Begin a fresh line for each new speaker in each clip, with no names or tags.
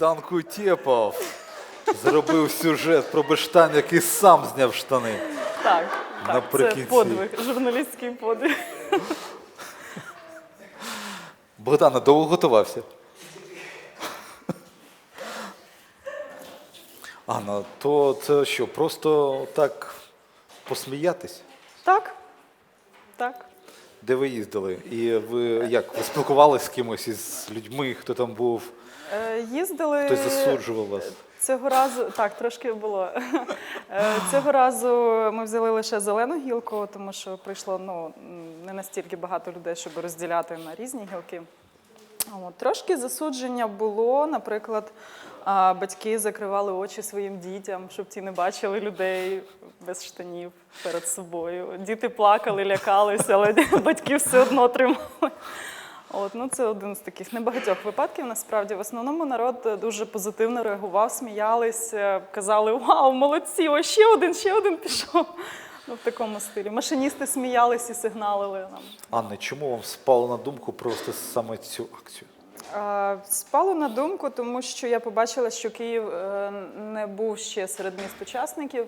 Богдан Кутєпов зробив сюжет про Бештан, який сам зняв штани.
Так, так це
Наприкінці.
подвиг, журналістський подвиг.
Богдана, довго готувався. Анна, то це що, просто так посміятись?
Так, так.
Де ви їздили? І ви як? Ви спілкувалися з кимось із людьми, хто там був?
Е, Їздили.
Хтось засуджував вас?
Цього разу так трошки було. Е, Цього разу ми взяли лише зелену гілку, тому що прийшло ну не настільки багато людей, щоб розділяти на різні гілки. От, трошки засудження було. Наприклад, батьки закривали очі своїм дітям, щоб ті не бачили людей без штанів перед собою. Діти плакали, лякалися, але батьки все одно тримали. От, ну це один з таких небагатьох випадків. Насправді, в основному народ е, дуже позитивно реагував, сміялись, е, казали Вау, молодці! Ось ще один, ще один пішов. Ну, в такому стилі. Машиністи сміялись і сигналили нам.
Анна, чому вам спало на думку провести саме цю акцію?
Спало на думку, тому що я побачила, що Київ е, не був ще серед міст учасників.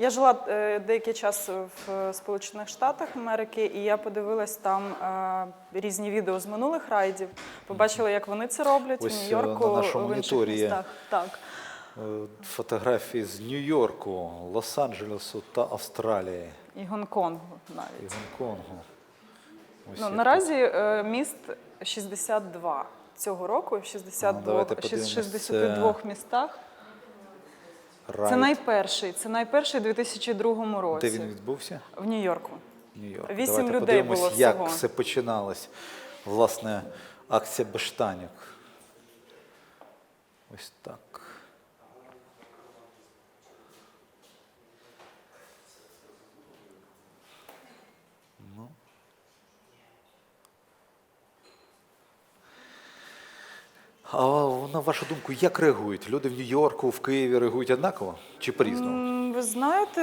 Я жила е, деякий час в Сполучених Штатах Америки, і я подивилась там е, різні відео з минулих райдів. Побачила, як вони це роблять
Ось,
в
е,
Нью-Йорку,
на нашому
в інших
моніторі є.
містах. Так.
Фотографії з Нью-Йорку, Лос-Анджелесу та Австралії
І Гонконгу
і
навіть.
Гонконгу. Ось
Ну,
як
наразі е, міст 62 цього року, в 62,
Ну, давайте подивимось,
62 містах. Це найперший, це найперший у 2002 році
Де він відбувся?
в Нью-Йорку.
Нью-Йорк.
Вісім
Давайте
людей
подивимось,
було
як
всього.
все починалось. Власне, акція Бештанік. Ось так. А на вашу думку, як реагують? Люди в Нью-Йорку, в Києві реагують однаково чи по-різному?
Ви знаєте,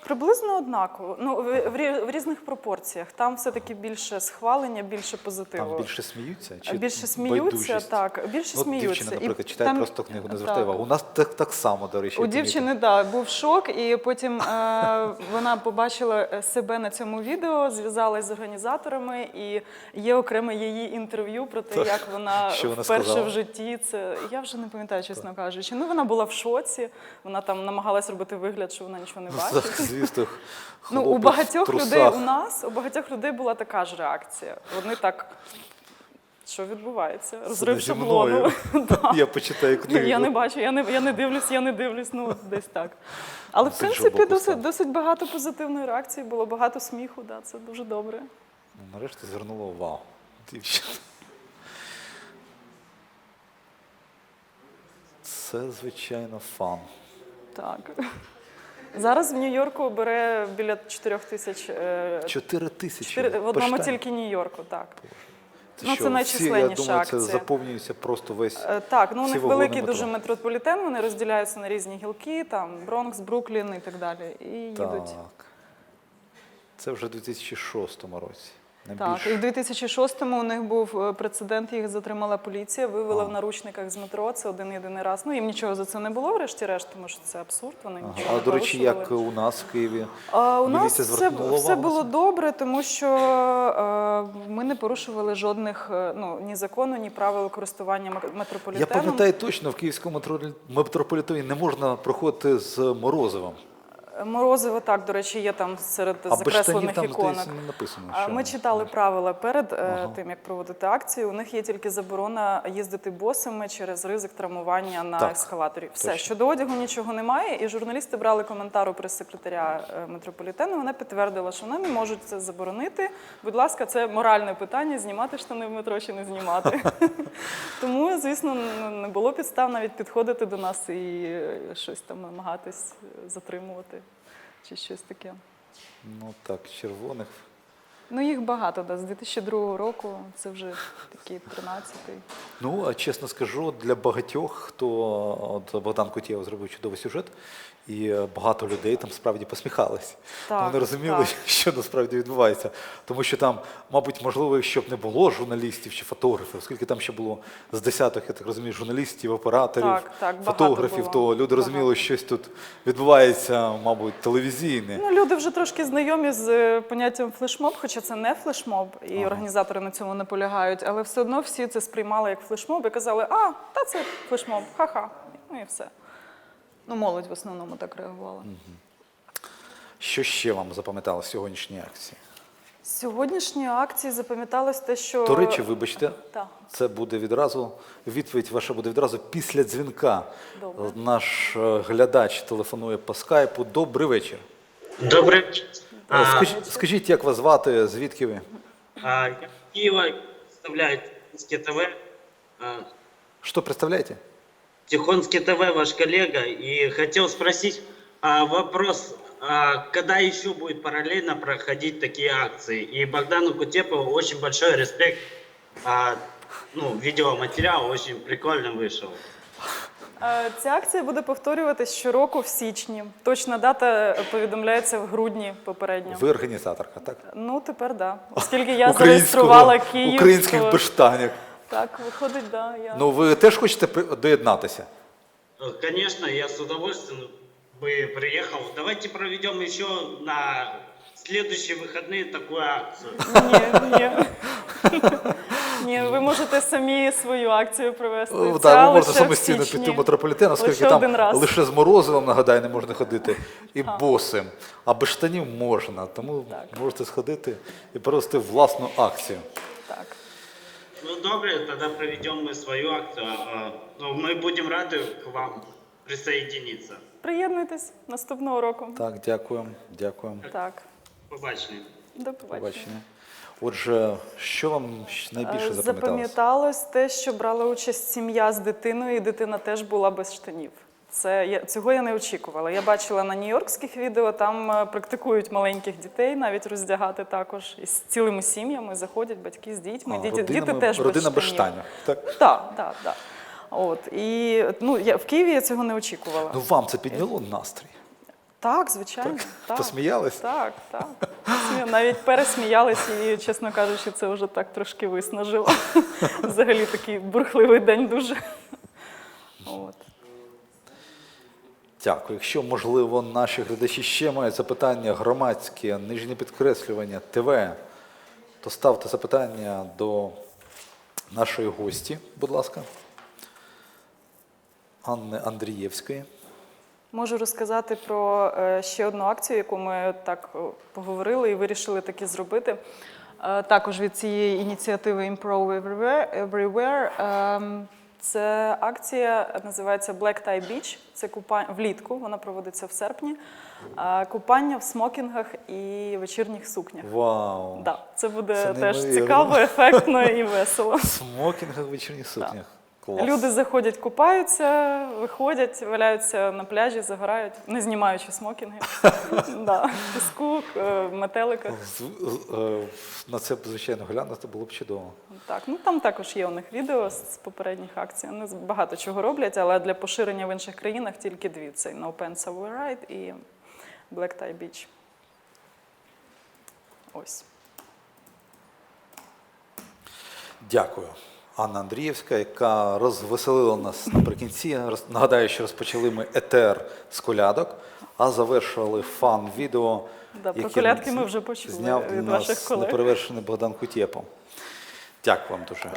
приблизно однаково. Ну, в, різних пропорціях. Там все-таки більше схвалення, більше позитиву.
Там більше сміються? Чи
більше сміються,
байдужість?
так. Більше
Ну,
сміються.
Дівчина, наприклад, читає
там-
просто книгу, не
так.
звертає увагу. У нас так, так само, до речі.
У дівчини да, був шок, і потім е, вона побачила е, себе на цьому відео, зв'язалась з організаторами, і є окреме її інтерв'ю про те,
Так.
як вона
Що вона
вперше
сказала?
в житті це. Я вже не пам'ятаю, чесно кажучи. Ну вона була в шоці, вона там намагалась робити вигляд, що вона нічого не бачить.
звісно,
Ну, у багатьох людей у нас, у багатьох людей була така ж реакція. Вони так. Що відбувається? Розрив шаблону.
Я почитаю книгу.
Я не бачу, я не, я не дивлюсь, я не дивлюсь, ну десь так. Але в принципі досить, досить багато позитивної реакції, було багато сміху, да, це дуже добре.
Ну, Нарешті звернула увагу. Дівчина. Це, звичайно, фан.
Так. Зараз в Нью-Йорку бере біля 4 тисяч. е,
Чотири тисячі.
в одному тільки Нью-Йорку, так.
Це
ну,
що,
це найчисленніша
Я думаю, це заповнюється просто весь.
Е, Так, ну у них великий
метро.
дуже метрополітен, вони розділяються на різні гілки, там Бронкс, Бруклін і так далі. І їдуть.
Це вже в 2006 році. Не
Так, і в 2006-му у них був е, прецедент, їх затримала поліція, вивела
Ага.
в наручниках з метро. Це один єдиний раз. Ну їм нічого за це не було, врешті-решт, тому що це абсурд. Вони
Ага.
нічого
А
не
до речі, як у нас в Києві?
А, у нас все, все було добре, тому що е, ми не порушували жодних е, ну ні закону, ні правил користування мак-
Я пам'ятаю точно, в київському метро- метрополітені не можна проходити з морозивом.
Морозиво так, до речі, є там серед
А
закреслених
там,
іконок.
здається, не написано. Що-
Ми читали правила перед е,
Ага.
тим, як проводити акцію. У них є тільки заборона їздити босими через ризик травмування на
Так,
ескалаторі. Все
точно.
щодо одягу нічого немає. І журналісти брали коментар у прес-секретаря е, метрополітену. Вона підтвердила, що вони не можуть це заборонити. Будь ласка, це моральне питання: знімати штани в метро чи не знімати. Тому, звісно, не було підстав навіть підходити до нас і е, щось там намагатись затримувати чи щось таке.
Ну так, червоних.
Ну, їх багато, да. з 2002 року це вже такий 13-й.
Ну, а чесно скажу, для багатьох, хто от Богдан Кутєв зробив чудовий сюжет, І е, багато людей там справді посміхались.
Так,
Вони розуміли,
так.
що насправді відбувається. Тому що там, мабуть, можливо, якщо б не було журналістів чи фотографів, оскільки там ще було з десяток, я так розумію, журналістів, операторів,
Так, так,
фотографів, то люди розуміли, що щось тут відбувається, мабуть, телевізійне.
Ну, люди вже трошки знайомі з е, поняттям флешмоб, хоча це не флешмоб, і організатори на цьому наполягають, але все одно всі це сприймали як флешмоб і казали, а, та це флешмоб, ха-ха. Ну і все. Ну, молодь в основному так реагувала.
Що ще вам запам'яталося з сьогоднішньої акції?
З сьогоднішньої акції запам'яталось те, що.
До речі, вибачте,
Так.
це буде відразу, відповідь ваша буде відразу після дзвінка.
Добре.
Наш е, глядач телефонує по скайпу. Добрий вечір.
Добрый вечер.
Е,
А,
Скажіть, скажіть, як вас звати, звідки ви?
а, я из Киева представляю Тихонский ТВ. А,
Що представляєте?
Тихонский ТВ ваш коллега. И хотел спросить а, вопрос, а, когда еще будет параллельно проходить такие акции? И Богдану Кутепову очень большой респект. А, ну, видеоматериал очень прикольно вышел.
Е, Ця акція буде повторюватись щороку в січні. Точна дата повідомляється в грудні попередньо.
Ви організаторка, так?
Ну, тепер так. Да. Оскільки я зареєструвала Київ.
українських
то-
бештанів.
Так, виходить, да, я.
Ну ви теж хочете при- доєднатися?
Э, Конечно, я с удовольствием бы приехал. Давайте проведем еще на следующие выходные такую акцию.
Ні, ні. Ні, ви можете самі свою акцію провести.
Ну,
Ця
Так, ви можете
лише в
самостійно
січні.
піти в метрополітен, оскільки
Лише
там
один раз.
лише з морозивом, нагадаю, не можна ходити, і босим, а без штанів можна. Тому
Так.
можете сходити і провести власну акцію.
Так.
Ну, добре, тогда проведем мы свою акцию. А, ну, Мы будем рады к вам присоединиться.
Приєднуйтесь наступного року.
Так, дякуємо, дякуємо.
Так.
Побачення.
До побачення.
Побачення. Отже, що вам найбільше
Е,
запам'яталося?
Запам'яталось те, що брала участь сім'я з дитиною, і дитина теж була без штанів. Це я цього я не очікувала. Я бачила на нью-йоркських відео, там е, практикують маленьких дітей, навіть роздягати також із цілими сім'ями. Заходять батьки з дітьми.
А,
Діти, діти теж
родина
без штанів.
Так?
Так, так, так. От і ну я в Києві я цього не очікувала.
Ну вам це підняло настрій.
Так, звичайно. Так,
Посміялись?
Так, так. Навіть пересміялись і, чесно кажучи, це вже так трошки виснажило. Взагалі такий бурхливий день дуже. От.
Дякую. Якщо, можливо, наші глядачі ще мають запитання громадське, нижнє підкреслювання, ТВ, то ставте запитання до нашої гості, будь ласка, Анни Андрієвської.
Можу розказати про е, ще одну акцію, яку ми так поговорили і вирішили таки зробити. Е, Також від цієї ініціативи Improve Everywhere. Це акція називається Black Tie Beach. Це купання влітку. Вона проводиться в серпні. Купання в смокінгах і вечірніх сукнях.
Вау!
Да, це буде
Це
теж цікаво, ефектно і весело.
В смокінгах вечірніх сукнях. Клас.
Люди заходять, купаються, виходять, валяються на пляжі, загорають, не знімаючи смокінги. да. Піску, е, метелика.
Е, На це звичайно, глянути було б чудово.
Так, ну там також є у них відео з попередніх акцій. Вони багато чого роблять, але для поширення в інших країнах тільки дві: це No Pants Over Ride і Black Tie Beach. Ось.
Дякую. Анна Андрієвська, яка розвеселила нас наприкінці. Нагадаю, що розпочали ми етер з колядок, а завершували фан-відео.
Да, про
яке
колядки ми вже почули
Зняв
від
нас
колег.
неперевершений Богдан Кутєпов. Дякую вам дуже.